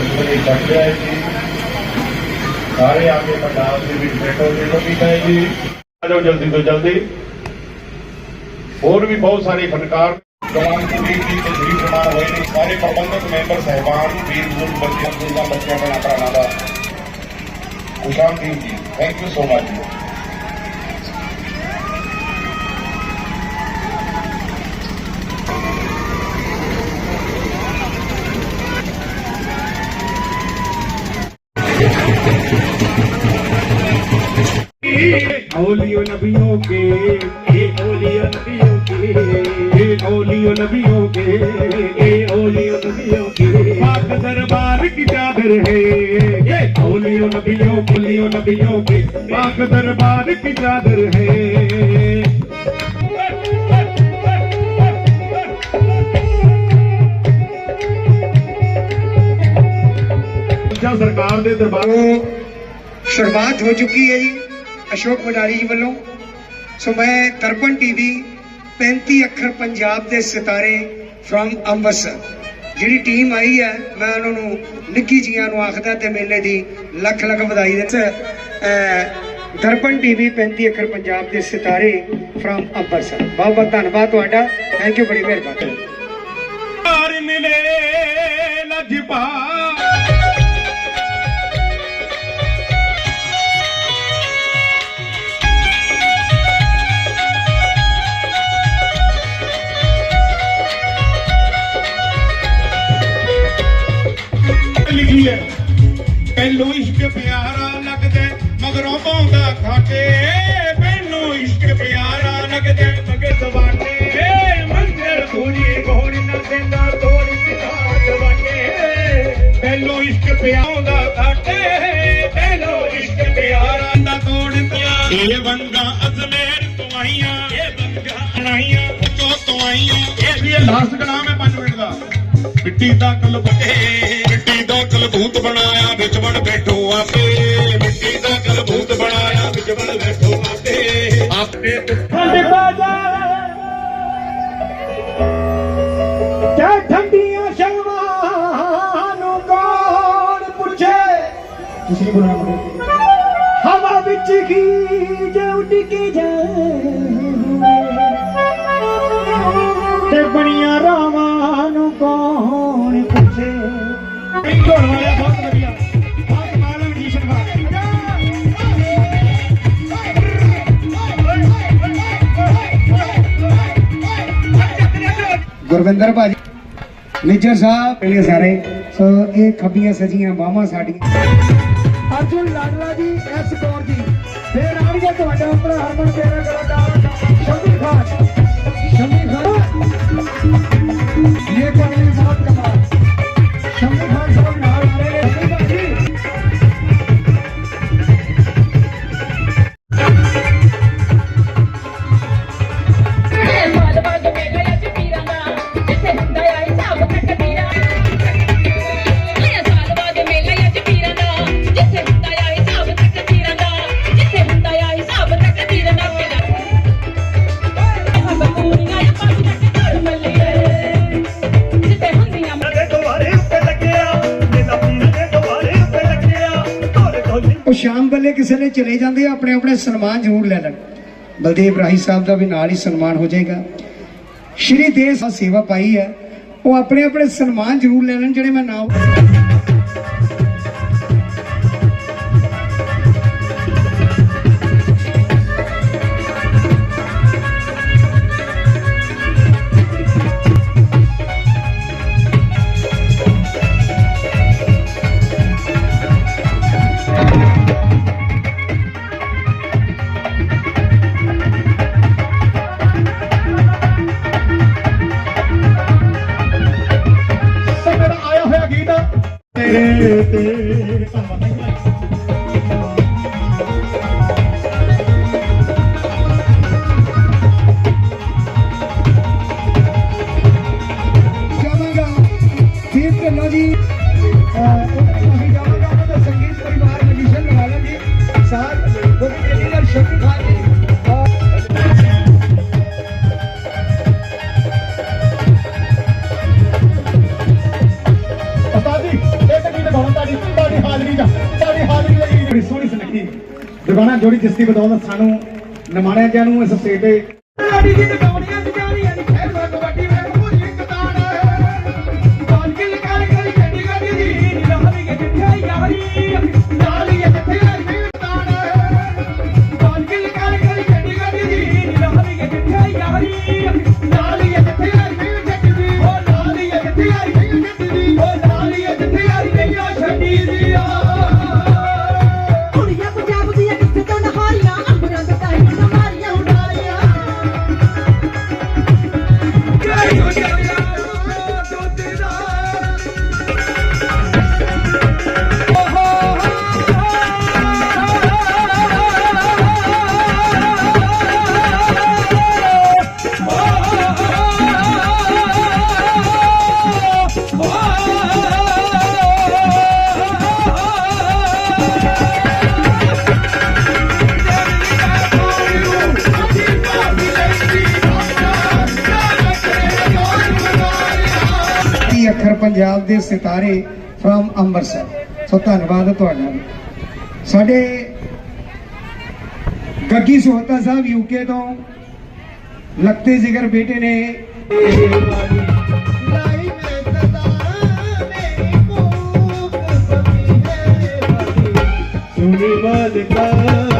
ਸਤਿਗੁਰੂ ਕਰਦੇ ਆਏ ਜੀ ਸਾਰੇ ਆ ਕੇ ਪੰਡਾਲ ਦੇ ਵਿੱਚ ਬੈਠੋ ਜੀ ਲੋਕੀ ਕਹੇ ਜੀ। ਆ ਜਾਓ ਜਲਦੀ ਤੋਂ ਜਲਦੀ। ਹੋਰ ਵੀ ਬਹੁਤ ਸਾਰੇ ਫਨਕਾਰ ਜਵਾਨ ਦੀ ਦੀ ਤਸਵੀਰ ਪ੍ਰਮਾਣ ਹੋਏ ਨੇ। ਸਾਰੇ ਪ੍ਰਬੰਧਕ ਮੈਂਬਰ, ਸਹਿਬਾਨ, ਵੀਰ, ਬਜ਼ੁਰਗ, ਬੱਚਿਆਂ ਬਜ਼ੁਰਗਾਂ ਬੱਚਿਆਂ, ਭੈਣਾਂ, ਭਰਾਵਾਂ ਦਾ ਖੁਸ਼ਾਮ ਜੀ। ਥੈਂਕ ਯੂ ਸੋ ਮਚ ओलियो नबियों के ए ओलियो नबियों के ए ओलियो नबियों के ए ओलियो नबियों के। पाक दरबार की चादर है ये ओलियो नबियों ओलियो नबियों के। पाक दरबार की चादर है। सरकार दे दरबार शुरुआत हो चुकी है जी। ਅਸ਼ੋਕ ਮਡਾਰੀ ਜੀ ਵੱਲੋਂ ਸੋ ਮੈਂ ਦਰਪਣ ਟੀਵੀ 35 ਅੱਖਰ ਪੰਜਾਬ ਦੇ ਸਿਤਾਰੇ ਫਰੋਮ ਅੰਮ੍ਰਿਤਸਰ। ਜਿਹੜੀ ਟੀਮ ਆਈ ਹੈ, ਮੈਂ ਉਹਨਾਂ ਨੂੰ ਨਿੱਕੀ ਜੀਆਂ ਨੂੰ ਆਖਦਾ ਤੇ ਮੇਲੇ ਦੀ ਲੱਖ ਲੱਖ ਵਧਾਈ ਦਿੰਦਾ। ਅਹ ਦਰਪਣ ਟੀਵੀ 35 ਅੱਖਰ ਪੰਜਾਬ ਦੇ ਸਿਤਾਰੇ ਫਰੋਮ ਅੰਮ੍ਰਿਤਸਰ। ਬਹੁਤ ਬਹੁਤ ਧੰਨਵਾਦ ਤੁਹਾਡਾ। ਥੈਂਕ ਯੂ ਬੜੀ ਮਿਹਰਬਾਨੀ। ਮਿਲੇ ਲਜਪਾ ਲਿਖੀ ਪਹਿਲੋਂ ਇਸ਼ਕ ਪਿਆਰਾ ਲੱਗਦਾ ਮਗਰੋਂ ਪਾਉਂਦਾ ਖਾਟੇ ਪਹਿਲੋਂ ਇਸ਼ਕ ਪਿਆਰਾ ਲੱਗਦਾ ਮਗਰ ਦਵਾਟੇ ਮੰਦਰ ਥੋੜੀ ਗੋੜ ਨਾ ਦਿੰਦਾ ਥੋੜੀ ਪਿਤਾ ਦਵਾਟੇ ਪਹਿਲੋਂ ਇਸ਼ਕ ਪਿਆਉਂਦਾ ਖਾਟੇ ਪਹਿਲੋਂ ਇਸ਼ਕ ਪਿਆਰਾ ਦਾ ਤੋੜਦਾ ਇਹ ਵੰਗਾ ਅਜ਼ਮੇਰ ਤੋਂ ਆਈਆਂ। ਇਹ ਵੰਗਾ ਅਣਾਈਆਂ ਉੱਚੋਂ ਤੋਂ ਆਈਆਂ। ਇਹ ਵੀ ਲਾਸਟ ਕਲਾਮ ਹੈ 5 ਮਿੰਟ ਦਾ। ਮਿੱਟੀ ਦਾ ਕਲਬਤੇ ਮਿੱਟੀ ਦਾ ਕਲਬੂਤ ਬਣਾਇਆ। ਵਿੱਚ ਬੈਠੋ ਆਪੇ, ਮਿੱਟੀ ਦਾ ਕਲਬੂਤ ਬਣਾਇਆ ਵਿੱਚ ਬੈਠੋ ਆਪੇ। ਆਪੇ ਠੰਡ ਬਾਜਾ ਕਿਆ ਠੰਡੀਆਂ ਸ਼ਲਵਾਂ ਨੂੰ ਕੌਣ ਪੁੱਛੇ? ਤੁਸੀਂ ਨਹੀਂ ਹਵਾ ਵਿੱਚ ਕੀ ਜੇ ਉੱਡ ਕੇ ਜਾਵੇ। ਤੇ ਬਣੀਆਂ ਰਾਵਾਂ ਨੂੰ ਕੌਣ ਪੁੱਛੇ? ਪਿੰਡ ਹੋਣ ਗੁਰਵਿੰਦਰ ਭਾਜੀ ਮੇਜਰ ਸਾਹਿਬ ਪਹਿਲੇ ਸਾਰੇ। ਸੋ ਇਹ ਖੱਬੀਆਂ ਸਜੀਆਂ ਬਾਹਾਂ ਸਾਡੀਆਂ। Arjun ਲਾਡਲਾ G S Kaur ji. ਫੇਰ ਆਣਗੇ ਤੁਹਾਡਾ ਆਪਣਾ ਹਰਮਨ ਪਿਆਰਾ ਕਲਾਕਾਰ ਸ਼ਮੀ ਖਾਨ। ਸ਼ਮੀ ਖਾਨ। ਉਹ ਸ਼ਾਮ ਵੇਲੇ ਕਿਸੇ ਨੇ ਚਲੇ ਜਾਂਦੇ ਆ, ਆਪਣੇ ਆਪਣੇ ਸਨਮਾਨ ਜ਼ਰੂਰ ਲੈ ਲੈਣ। ਬਲਦੇਵ ਰਾਹੀ ਸਾਹਿਬ ਦਾ ਵੀ ਨਾਲ ਹੀ ਸਨਮਾਨ ਹੋ ਜਾਏਗਾ। ਸ਼੍ਰੀ ਦੇਸ ਸੇਵਾ ਪਾਈ ਹੈ, ਉਹ ਆਪਣੇ ਆਪਣੇ ਸਨਮਾਨ ਜ਼ਰੂਰ ਲੈ ਲੈਣ, ਜਿਹੜੇ ਮੈਂ ਨਾਮ ਤੇਰੇ ਦੁਕਾਨਾਂ ਜੋੜੀ ਜਿਸ ਦੀ ਬਦੌਲਤ ਸਾਨੂੰ ਨਿਮਾਣਿਆ ਜਿਆਂ ਨੂੰ ਇਸ ਸਟੇਜ ਤੇ। ਦੇ ਸਿਤਾਰੇ ਫਰਮ ਅੰਮ੍ਰਿਤਸਰ। ਸੋ ਧੰਨਵਾਦ ਤੁਹਾਡਾ। ਸਾਡੇ ਗੱਗੀ ਸੋਹਤਾ ਸਾਹਿਬ ਯੂਕੇ ਤੋਂ ਲਖਤੇ ਜਿਗਰ ਬੇਟੇ ਨੇ। ਸੁਣੀ ਮਾਲਕਾ ਤੇਰੀ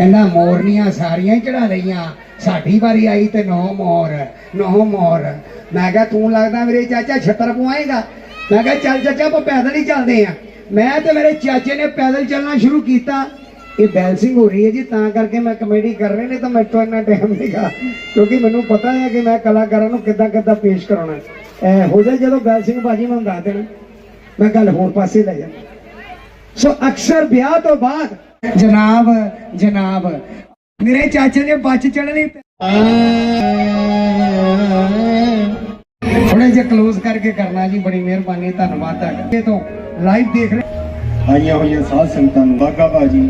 ਕਹਿੰਦਾ, ਮੋਰਨੀਆਂ ਸਾਰੀਆਂ ਹੀ ਚੜਾ ਲਈਆਂ। ਸਾਡੀ ਵਾਰੀ ਆਈ ਤੇ ਨੌ ਮੋਰ ਨੌ ਮੋਰ। ਮੈਂ ਕਿਹਾ, ਤੂੰ ਲੱਗਦਾ ਮੇਰੇ ਚਾਚਾ ਛੱਤਰ ਪਵਾਏਗਾ? ਮੈਂ ਕਿਹਾ, ਚੱਲ ਚਾਚਾ, ਆਪਾਂ ਪੈਦਲ ਹੀ ਚੱਲਦੇ ਆ। ਮੈਂ ਤੇ ਮੇਰੇ ਚਾਚੇ ਨੇ ਪੈਦਲ ਚੱਲਣਾ ਸ਼ੁਰੂ ਕੀਤਾ। ਇਹ ਬੈਲਸਿੰਗ ਹੋ ਰਹੀ ਹੈ ਜੀ, ਤਾਂ ਕਰਕੇ ਮੈਂ ਕਮੇਡੀ ਕਰ ਰਹੇ ਨੇ, ਤਾਂ ਮੇਰੇ ਤੋਂ ਇੰਨਾ ਟਾਈਮ ਨਹੀਂਗਾ ਕਿਉਂਕਿ ਮੈਨੂੰ ਪਤਾ ਹੈ ਕਿ ਮੈਂ ਕਲਾਕਾਰਾਂ ਨੂੰ ਕਿੱਦਾਂ ਕਿੱਦਾਂ ਪੇਸ਼ ਕਰਾਉਣਾ ਹੈ। ਇਹ ਹੋ ਜਾਏ ਜਦੋਂ ਬੈਲਸਿੰਗ ਬਾਜੀ ਮੈਨੂੰ ਦੱਸ ਦੇਣਾ। ਮੈਂ ਗੱਲ ਹੋਰ ਪਾਸੇ ਲੈ ਜਾਣਾ ਸੋ ਅਕਸਰ ਵਿਆਹ ਤੋਂ ਬਾਅਦ ਜਨਾਬ ਜਨਾਬ। ਮੇਰੇ ਚਾਚੇ ਨੇ ਬੱਚ ਚੜਨੀ ਥੋੜੇ ਜਿਹਾ ক্লোਜ਼ ਕਰਕੇ ਕਰਨਾ ਜੀ ਬੜੀ ਮਿਹਰਬਾਨੀ ਧੰਨਵਾਦ ਤੁਹਾਡਾ। ਇਹ ਤੋਂ ਲਾਈਵ ਦੇਖ ਰਹੇ ਆਈਆਂ ਹੋਈਆਂ ਸਾਧ ਸੰਗਤਾਂ ਨੂੰ ਬਾਗਾ ਬਾਜੀ।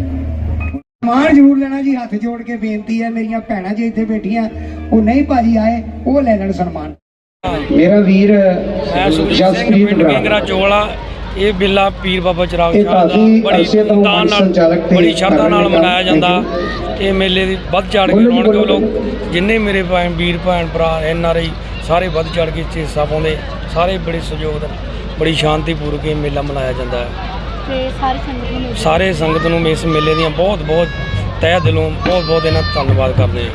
ਮਾਣ ਜ਼ਰੂਰ ਲੈਣਾ ਜੀ ਹੱਥ ਜੋੜ ਕੇ ਬੇਨਤੀ ਹੈ ਮੇਰੀਆਂ ਭੈਣਾਂ ਜੀ ਇੱਥੇ ਬੈਠੀਆਂ ਉਹ ਨਹੀਂ ਭਾਜੀ ਆਏ ਉਹ ਲੈ ਲੈਣ ਸਨਮਾਨ। ਮੇਰਾ ਵੀਰ ਸੁਖਜੀਤ ਸਿੰਘ ਚੋਲਾ ਇਹ ਮੇਲਾ ਪੀਰ ਬਾਬਾ ਚਰਾਗ ਇਹ ਸ਼ਾਹ ਦਾ ਬੜੀ ਧੂਮਧਾਮ ਨਾਲ ਬੜੀ ਸ਼ਰਧਾ ਨਾਲ ਮਨਾਇਆ ਜਾਂਦਾ ਇਹ ਮੇਲੇ ਦੀ ਵੱਧ ਚੜ ਕੇ ਰੌਣਕ। ਲੋਕ ਜਿੰਨੇ ਮੇਰੇ ਭੈਣ ਵੀਰ ਭੈਣ ਭਰਾ ਐਨ ਆਰ ਆਈ ਸਾਰੇ ਵੱਧ ਚੜ ਕੇ ਇੱਥੇ ਹਿੱਸਾ ਪਾਉਂਦੇ ਸਾਰੇ ਬੜੇ ਸਹਿਯੋਗ ਨਾਲ ਬੜੀ ਸ਼ਾਂਤੀਪੂਰਵਕ ਇਹ ਮੇਲਾ ਮਨਾਇਆ ਜਾਂਦਾ ਹੈ। ਤੇ ਸਾਰੀ ਸੰਗਤ ਨੂੰ ਸਾਰੇ ਸੰਗਤ ਨੂੰ ਇਸ ਮੇਲੇ ਦੀਆਂ ਬਹੁਤ ਬਹੁਤ ਤਹਿ ਦਿਲੋਂ ਬਹੁਤ ਬਹੁਤ ਇਹਨਾਂ ਦਾ ਧੰਨਵਾਦ ਕਰਦੇ ਹਾਂ।